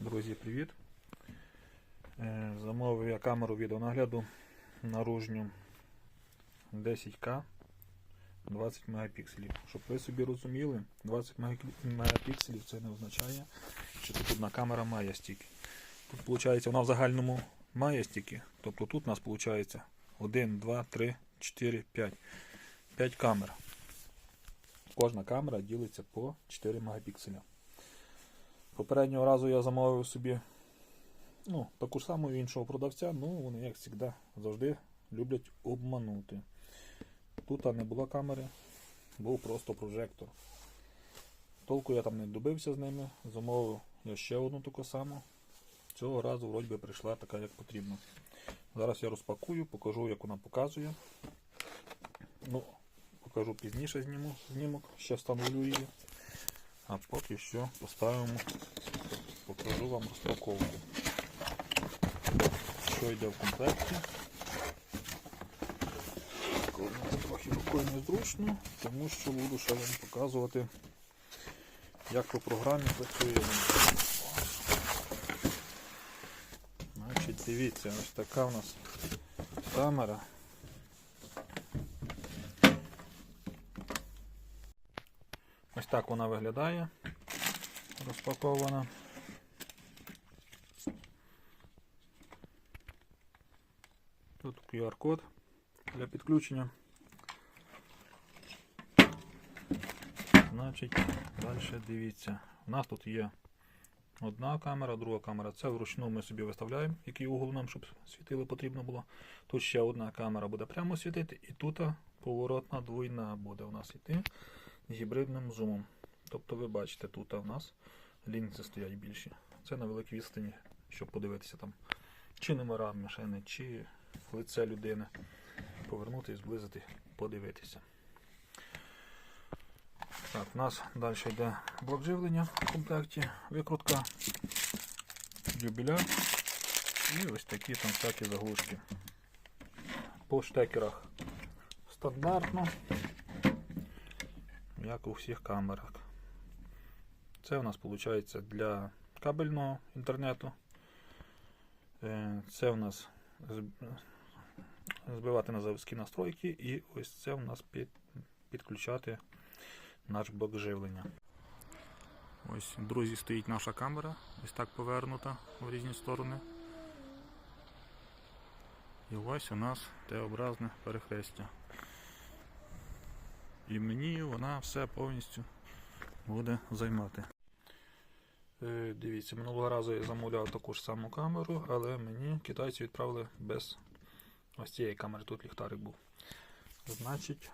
Друзі, привіт! Е, Замовив я камеру відеонагляду наружню 10К 20 мегапікселів. Щоб ви собі розуміли, 20 мегапі- мегапікселів це не означає, що тут одна камера має стільки. Тут виходить, вона в загальному має стільки. Тобто тут у нас виходить 1, 2, 3, 4, 5. 5 камер. Кожна камера ділиться по 4 мегапікселя. Попереднього разу я замовив собі ну, таку ж саму іншого продавця, ну вони, як завжди, завжди люблять обманути. Тут не було камери, був просто прожектор. Толку я там не добився з ними, замовив я ще одну таку саму. Цього разу вроді би прийшла така, як потрібно. Зараз я розпакую, покажу, як вона показує. Ну, покажу пізніше зніму, знімок, ще встановлю її. А поки що поставимо, покажу вам розпаковку. Що йде в комплекті. Трохи рукою незручно, тому що буду ще вам показувати, як по програмі працює. Значить, дивіться, ось така в нас камера. Ось так вона виглядає розпакована. Тут QR-код для підключення. Значить, далі дивіться. У нас тут є одна камера, друга камера. Це вручну ми собі виставляємо, який угол нам, щоб світило потрібно було. Тут ще одна камера буде прямо світити, і тут поворотна двойна буде у нас йти гібридним зумом. Тобто ви бачите, тут у нас лінзи стоять більші. Це на великій відстані, щоб подивитися там, чи номера машини, чи лице людини. Повернути і зблизити, подивитися. Так, у нас далі йде блок живлення в комплекті, викрутка, юбіля і ось такі там всякі заглушки. По штекерах стандартно як у всіх камерах. Це у нас виходить для кабельного інтернету. Е, Це у нас збивати на заводські настройки, і ось це у нас під, підключати наш блок живлення. Ось, друзі, стоїть наша камера, ось так повернута в різні сторони. І ось у нас Т-образне перехрестя. І мені вона все повністю буде займати. Е, Дивіться, минулого разу я замовляв таку ж саму камеру, але мені китайці відправили без ось цієї камери, тут ліхтарик був. Значить,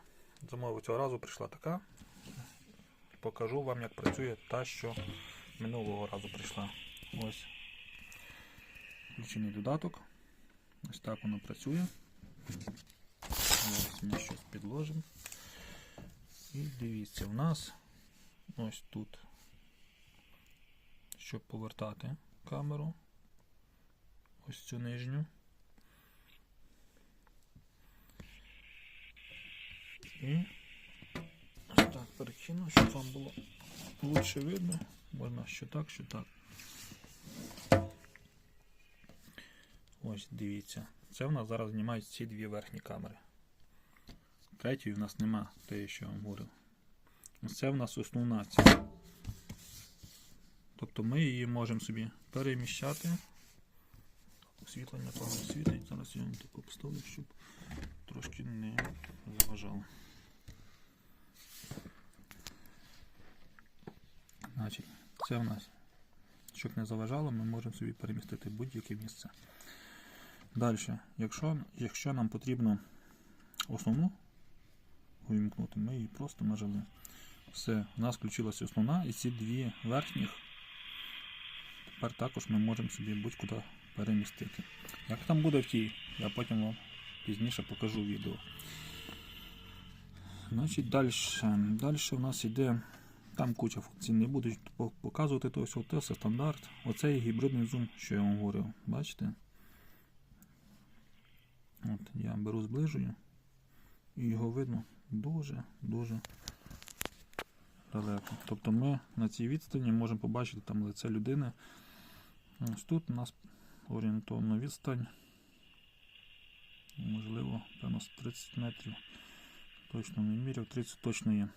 замовив цього разу прийшла така. Покажу вам, як працює та, що минулого разу прийшла. Ось включений додаток. Ось так воно працює. Ось ми щось підложимо. І дивіться, в нас ось тут, щоб повертати камеру, ось цю нижню. І так перекину, щоб вам було лучше видно. Можна що так, що так. Ось дивіться. Це в нас зараз знімають ці дві верхні камери. Третьої в нас нема, те, що я вам говорив. Це в нас основна ця. Тобто ми її можемо собі переміщати. Освітлення погано світить. Зараз я вам таку поставлю, щоб трошки не заважало. Значить, це в нас, щоб не заважало, ми можемо собі перемістити будь-яке місце. Далі, якщо, якщо нам потрібно основну увімкнути, ми її просто нажали. Все, у нас включилася основна і ці дві верхніх. Тепер також ми можемо собі будь-куди перемістити. Як там буде в тій, я потім вам пізніше покажу відео. Значить, далі. Далі у нас йде. Там куча функцій не буду показувати, то все, це стандарт. Оцей гібридний зум, що я вам говорив. Бачите? От, я беру зближую. І його видно дуже-дуже далеко. Тобто ми на цій відстані можемо побачити там лице людини Ось тут у нас орієнтовна відстань. Можливо, певно, 30 метрів. Точно не міряв, 30 точно є,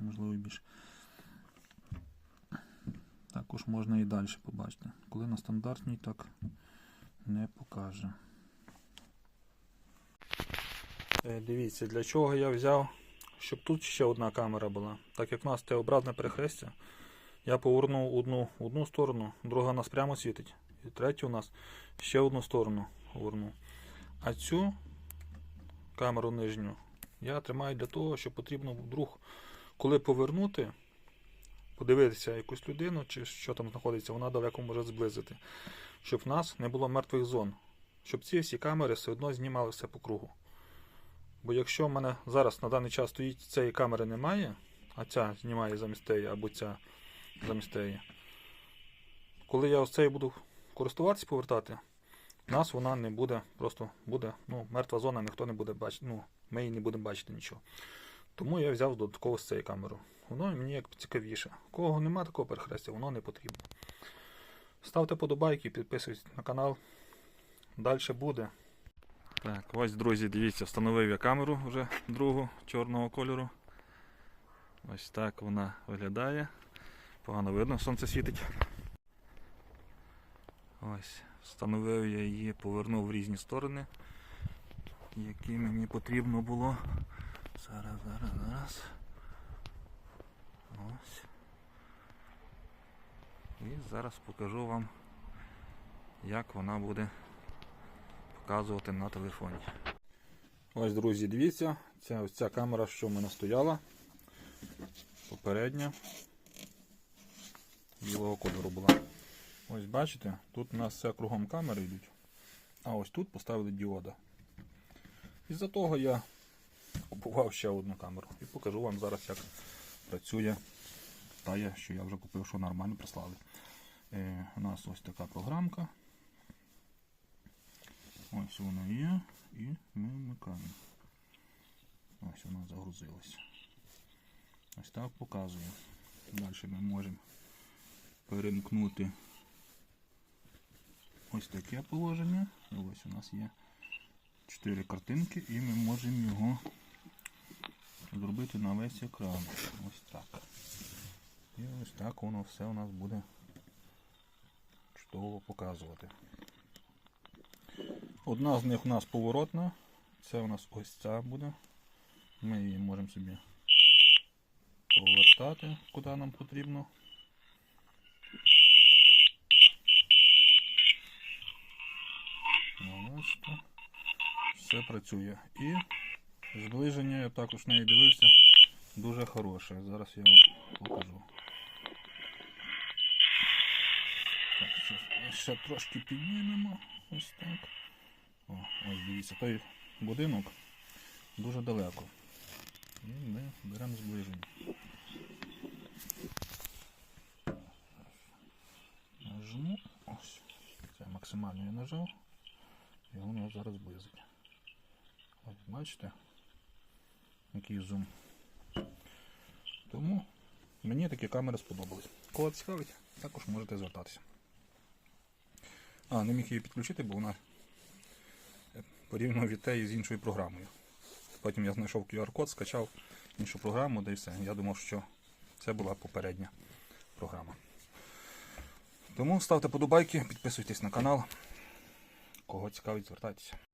можливо і більше. Також можна і далі побачити. Коли на стандартній так не покаже. Е, Дивіться, для чого я взяв, щоб тут ще одна камера була. Так як в нас Т-образне перехрестя, я повернув одну одну сторону, друга нас прямо світить. І третю у нас ще одну сторону повернув. А цю камеру нижню я тримаю для того, що потрібно вдруг, коли повернути, подивитися якусь людину, чи що там знаходиться, вона далеко може зблизити. Щоб в нас не було мертвих зон. Щоб ці всі камери все одно знімали все по кругу. Бо якщо в мене зараз на даний час стоїть цієї камери немає, а ця знімає замість тієї, або ця замість тієї, коли я ось цією буду користуватися, повертати, нас вона не буде, просто буде ну, мертва зона, ніхто не буде бачити, ну, ми її не будемо бачити нічого. Тому я взяв додатково з цією камерою. Воно мені як цікавіше. Кого нема такого перехрестя, воно не потрібно. Ставте подобайки, підписуйтесь на канал. Далі буде. Так, ось, друзі, дивіться, встановив я камеру вже другу чорного кольору. Ось так вона виглядає. Погано видно, сонце світить. Ось, встановив я її, повернув в різні сторони, які мені потрібно було. Зараз, зараз, зараз. Ось. І зараз покажу вам, як вона буде показувати на телефоні. Ось, друзі, дивіться, ця ось ця камера, що в мене стояла. Попередня. Білого кольору була. Ось бачите, тут у нас все кругом камери йдуть. А ось тут поставили діода. Із-за того я купував ще одну камеру. І покажу вам зараз, як працює та, що я вже купив, що нормально прислали. Е, у нас ось така програмка. Ось вона є і ми вмикаємо. Ось вона загрузилася. Ось так показує. Далі ми можемо перемкнути ось таке положення. І ось у нас є 4 картинки і ми можемо його зробити на весь екран. Ось так. І ось так воно все у нас буде чудово показувати. Одна з них у нас поворотна. Це у нас ось ця буде. Ми її можемо собі повертати, куди нам потрібно. Все працює. І зближення, я також неї дивився, дуже хороше. Зараз я вам покажу. Так, ще трошки піднімемо. Ось так. О, ось дивіться, той будинок дуже далеко. І ми беремо зближення. Нажму. Ось. Це максимально я нажав. І воно зараз зблизить. Ось бачите? Який зум. Тому мені такі камери сподобались. Кого цікавить, також можете звертатися. А, не міг її підключити, бо вона порівняно від теї з іншою програмою. Потім я знайшов QR-код, скачав іншу програму, да і все. Я думав, що це була попередня програма. Тому ставте подобайки, підписуйтесь на канал. Кого цікавить, звертайтеся.